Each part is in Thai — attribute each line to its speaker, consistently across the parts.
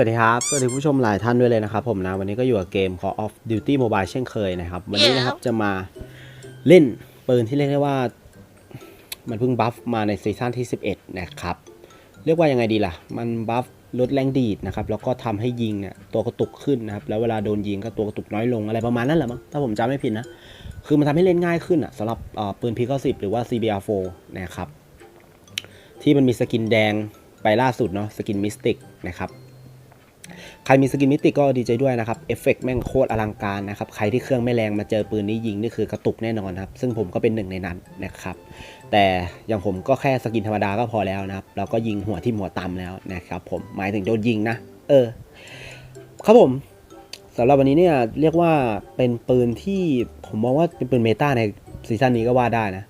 Speaker 1: วัสดีครับ สวัสดีผู้ชมหลายท่านด้วยเลยนะครับผมนะวันนี้ก็อยู่กับเกม Call of Duty Mobile เช่นเคยนะครับ วันนี้นะครับจะมาเล่นปืนที่เรียกได้ว่า มันเพิ่งบัฟมาในซีซั่นที่ 11 นะครับ เรียกว่ายังไงดีล่ะ มันบัฟลดแรงดีดนะครับ แล้วก็ทำให้ยิงเนี่ยตัวกระตุกขึ้นนะครับ แล้วเวลาโดนยิงก็ตัวกระตุกน้อยลงอะไรประมาณนั้นแหละมั้งถ้าผมจำไม่ผิดนะ คือมันทำให้เล่นง่ายขึ้นอะสำหรับเอ่อปืน P90 หรือว่า CBR4 นะครับที่มันมีสกินแดงไปล่าสุดเนาะสกินมิสติกนะครับ ใครมีสกินมิติก็ดีใจด้วยนะครับ เอฟเฟกต์แม่งโคตรอลังการนะครับ ใครที่เครื่องไม่แรงมาเจอปืนนี้ยิงนี่คือกระตุกแน่นอนครับ ซึ่งผมก็เป็นหนึ่งในนั้นนะครับ แต่อย่างผมก็แค่สกินธรรมดาก็พอแล้วนะครับ แล้วก็ยิงหัวที่หัวตำแล้วนะครับผม หมายถึงโดนยิงนะ เออ ครับผมสำหรับวันนี้เนี่ยเรียกว่าเป็นปืนที่ผมมองว่าเป็นปืนเมตาในซีซั่นนี้ก็ว่าได้นะ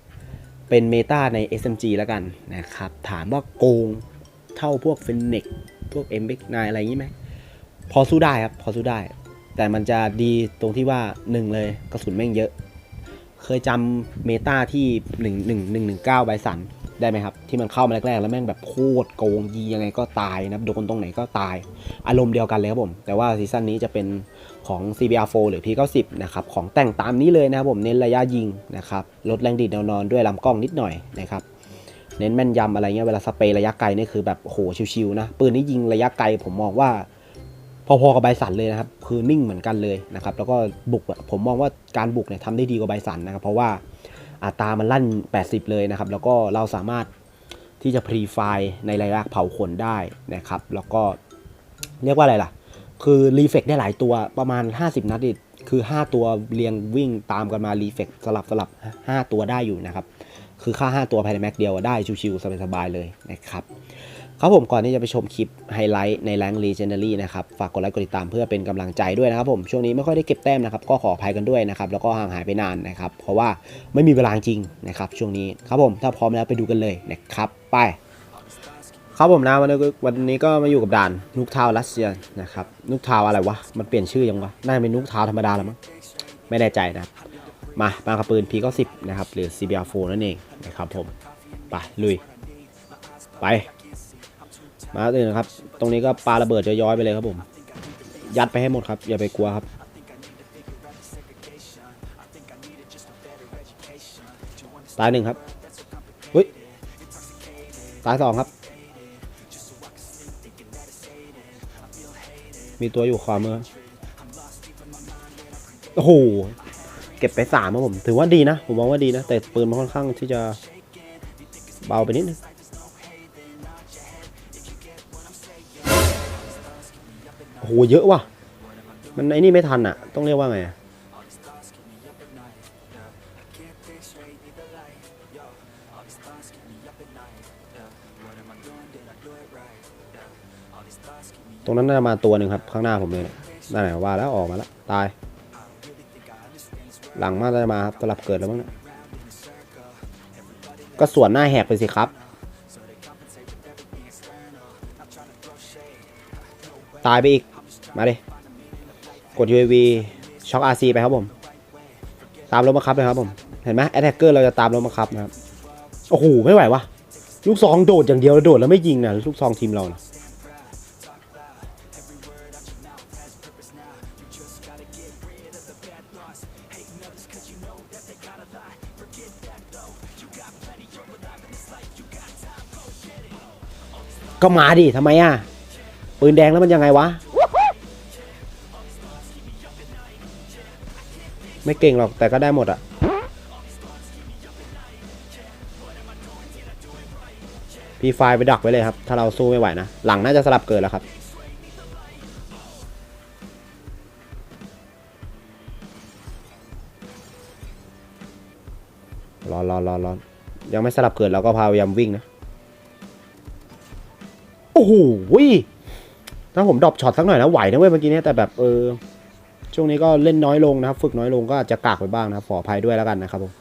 Speaker 1: เป็นเมตาใน SMG แล้วกันนะครับ ถามว่าโกงเท่าพวกเฟนเน็กพวก m x 9อะไรอย่างนี้ไหม พอสู้ได้ครับ พอสู้ได้ แต่มันจะดีตรงที่ว่าหนึ่งเลยกระสุนแม่งเยอะ เคยจำเมตาที่1 1 1 1 9ไบสันได้ไหมครับ ที่มันเข้ามาแรกๆ แล้วแม่งแบบโคตรโกงยียังไงก็ตายนะโดนตรงไหนก็ตาย อารมณ์เดียวกันเลยครับผม แต่ว่าซีซั่นนี้จะเป็นของ CBR4 หรือ P90 นะครับ ของแต่งตามนี้เลยนะครับผม เน้นระยะยิงนะครับ ลดแรงดีดแนวนอนด้วยลำกล้องนิดหน่อยนะครับ เน้นแม่นยำอะไรเงี้ย เวลาสเปรย์ระยะไกลนี่คือแบบโหชิวๆนะ ปืนนี้ยิงระยะไกลผมมองว่า พอๆกับไบสันเลยนะครับ คือนิ่งเหมือนกันเลยนะครับ แล้วก็บุกผมมองว่าการบุกเนี่ยทำได้ดีกว่าไบสันนะครับ เพราะว่าอัตรามันลั่น 80 เลยนะครับ แล้วก็เราสามารถที่จะพรีไฟล์ในระยะเผาขนได้นะครับ แล้วก็เรียกว่าอะไรล่ะ คือรีเฟกได้หลายตัวประมาณ 50 นัดดิคือ 5 ตัวเรียงวิ่งตามกันมารีเฟกสลับสลับ 5 ตัวได้อยู่นะครับ คือค่า 5 ตัวภายในแม็กเดียวได้ชิวๆสบายๆเลยนะครับ ครับผมก่อนที่จะไปชมคลิปไฮไลท์ในแรง Legendary นะครับฝากกดไลค์กดติดตามเพื่อเป็นกำลังใจด้วยนะครับผมช่วงนี้ไม่ค่อยได้เก็บแต้มนะครับก็ขออภัยกันด้วยนะครับแล้วก็ห่างหายไปนานนะครับเพราะว่าไม่มีเวลาจริงนะครับช่วงนี้ครับผมถ้าพร้อมแล้วไปดูกันเลยนะครับไปครับผมนะวันนี้วันนี้ก็มาอยู่กับด่านนุกทาวรัสเซียนะครับนุกทาวอะไรวะมันเปลี่ยนชื่อยังวะน่าจะเป็นนุกทาวธรรมดาแล้วมั้งไม่แน่ใจนะครับมาปางกระปืน P90 นะครับหรือ CBR4 นั่นเองนะครับผมไปลุยไป มาตื่นนะครับ ตรงนี้ก็ปาระเบิดจะย้อยไปเลยครับผม ยัดไปให้หมดครับ อย่าไปกลัวครับ ตายหนึ่งครับเฮ้ย ตายสองครับ มีตัวอยู่ขวามือ โอ้โห เก็บไปสามครับผม ถือว่าดีนะ ผมมองว่าดีนะ แต่ปืนมันค่อนข้างที่จะเบาไปนิดนึง หเยอะว่ะ มันไอ้นี่ไม่ทันอะ ต้องเรียกว่าไงตรงนั้นน่าจะมาตัวหนึ่งครับ ข้างหน้าผมเลยนั่นแหละว่าแล้วออกมาแล้ว ตาย หลังมาจะมาครับสลับเกิดแล้วมั้งเนี่ยก็สวนหน้าแหกไปสิครับ ตายไปอีก มาดิกด UAV ช็อค RC ไปครับผม ตามรถบังคับเลยครับผม เห็นไหมแอตแทกเกอร์เราจะตามรถบังคับนะครับ โอ้โห ไม่ไหววะลูกซองโดดอย่างเดียวแล้วโดดแล้วไม่ยิงนะลูกซองทีมเรานะก็มาดิทำไมอะ ปืนแดงแล้วมันยังไงวะ ไม่เก่งหรอกแต่ก็ได้หมดอะพีไฟไปดักไว้เลยครับ ถ้าเราสู้ไม่ไหวนะ หลังน่าจะสลับเกิดแล้วครับ รอรอรอรอยังไม่สลับเกิดเราก็พยายามวิ่งนะ โอ้โหถ้าผมดรอปช็อตสักหน่อยนะไหวนะเว้ยเมื่อกี้เนี้แต่แบบเออ ช่วงนี้ก็เล่นน้อยลงนะครับ ฝึกน้อยลงก็อาจจะกากไปบ้างนะครับขออภัยด้วยแล้วกันนะครับผม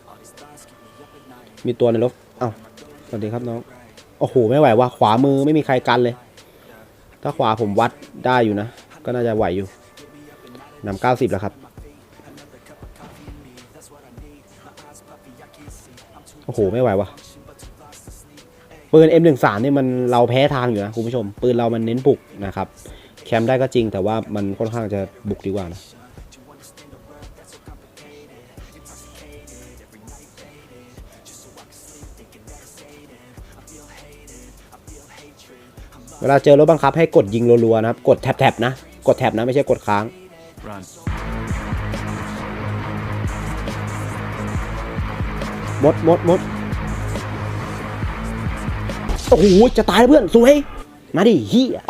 Speaker 1: มีตัวในรถเอ้าสวัสดีครับน้องโอ้โหไม่ไหวว่ะขวามือไม่มีใครกันเลย ถ้าขวาผมวัดได้อยู่นะ ก็น่าจะไหวอยู่นำเก้าสิบแล้วครับโอ้โหไม่ไหวว่ะปืน M13 นี่มันเราแพ้ทางอยู่นะคุณผู้ชม ปืนเรามันเน้นบุกนะครับ แคมป์ได้ก็จริงแต่ว่ามันค่อนข้างจะบุกดีกว่านะ เวลาเจอรถบังคับให้กดยิงรัวๆนะครับ กดแท็บๆนะ กดแท็บนะไม่ใช่กดค้าง
Speaker 2: Run.
Speaker 1: หมดหมดหมดโอ้โห จะตายเพื่อน สวย มาดิเฮีย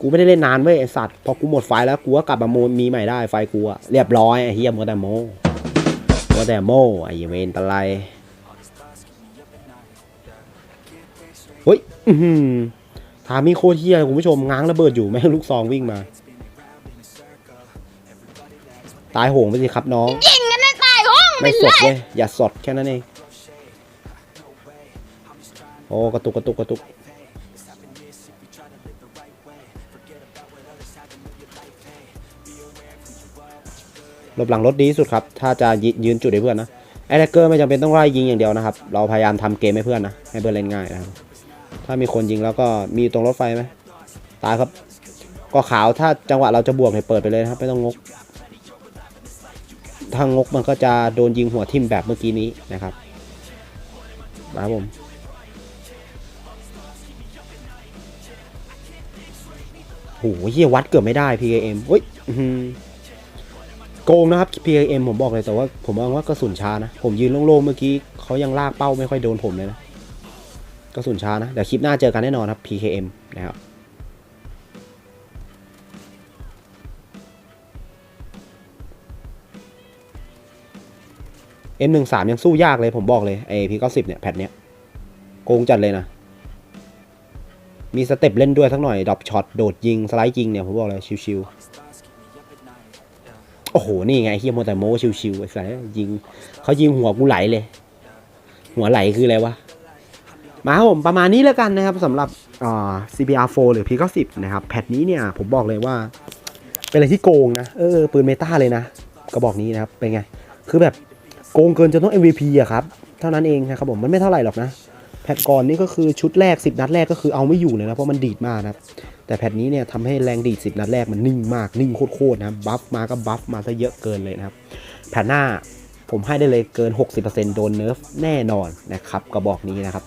Speaker 1: กูไม่ได้เล่นนานเว้ยไอสัตว์ พอกูหมดไฟแล้ว กูก็กลับมาโมมีใหม่ได้ไฟกูอะเรียบร้อยไอเฮียมัวแต่โมมัวแต่โมไอเวนตะไล ฮ้ยอื้อหือทามีโคตรเฮียคุณผู้ชมง้างระเบิดอยู่แม่งลูกซองวิ่งมา ตายโหงไปสิครับน้อง
Speaker 3: ยิงกันให้ตายห้องไป
Speaker 1: ไม่ส
Speaker 3: เล
Speaker 1: ด
Speaker 3: ย
Speaker 1: เลยอย่าสดแค่นั้นเองโอ้กระตุกกระตุกกระตุกหลบหลังรถดีที่สุดครับ ถ้าจะยยืนจุดให้เพื่อนนะ ไอ้แท็กเกอร์ไม่จำเป็นต้องไล่ยิงอย่างเดียวนะครับ เราพยายามทำเกมให้เพื่อนนะ ให้เพื่อนเล่นง่ายนะครับ ถ้ามีคนยิงแล้วก็มีตรงรถไฟไหมตายครับ ก็ขาวถ้าจังหวะเราจะบวกเนี่ยเปิดไปเลยนะครับ ไม่ต้องงกถ้างกมันก็จะโดนยิงหัวทิ่มแบบเมื่อกี้นี้นะครับมาผมโหเฮียวัดเกือบไม่ได้ PKM เฮ้ยโกงนะครับ PKM ผมบอกเลยแต่ว่าผมมองว่ากระสุนช้านะ ผมยืนโล่งๆเมื่อกี้เขายังลากเป้าไม่ค่อยโดนผมเลยนะ ระสุนช้านะ เดี๋ยวคลิปหน้าเจอกันแน่นอนครับ PKM นะครับ M13 ยังสู้ยากเลยผมบอกเลยไอ P90 เนี่ยแพทเนี้ยโกงจัดเลยนะ มีสเต็ปเล่นด้วยสักหน่อยดรอปช็อตโดดยิง สไลด์ยิงเนี่ย ผมบอกเลย ชิวๆ โอ้โห นี่ไงเฮียโมแต่โมชิวๆไอ้สายยิงเขายิงหัวกูไหลเลย หัวไหลคืออะไรวะ มาครับผมประมาณนี้แล้วกันนะครับสำหรับ CBR4 หรือ P90 นะครับ แพทนี้เนี่ยผมบอกเลยว่า เป็นอะไรที่โกงนะ เออ ปืนเมตาเลยนะ กระบอกนี้นะครับ เป็นไง คือแบบโกงเกินจนต้อง MVP อะครับ เท่านั้นเองนะครับผม มันไม่เท่าไหร่หรอกนะ แพทก่อนนี่ก็คือชุดแรก 10 นัดแรกก็คือเอาไม่อยู่เลยนะ เพราะมันดีดมากนะแต่แพทนี้เนี่ยทำให้แรงดีด 10 นัดแรกมันนิ่งมาก นิ่งโคตรๆนะบบัฟมาก็บัฟมาซะเยอะเกินเลยนะครับ แพทหน้าผมให้ได้เลยเกิน 60%โดนเนิร์ฟแน่นอนนะครับ กระบอกนี้นะครับ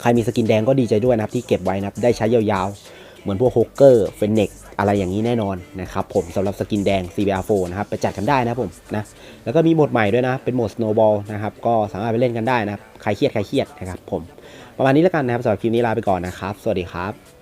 Speaker 1: ใครมีสกินแดงก็ดีใจด้วยนะครับที่เก็บไว้นะครับได้ใช้ยาวๆ เหมือนพวกโฮกเกอร์เฟนเน็กอะไรอย่างนี้แน่นอนนะครับผมสำหรับสกินแดง CBR4 นะครับไปจัดกันได้นะผมนะแล้วก็มีโหมดใหม่ด้วยนะ เป็นโหมด Snowball นะครับก็สามารถไปเล่นกันได้นะครับใครเครียดใครเครียดนะครับผมประมาณนี้แล้วกันนะครับสำหรับคลิปนี้ลาไปก่อนนะครับ สวัสดีครับ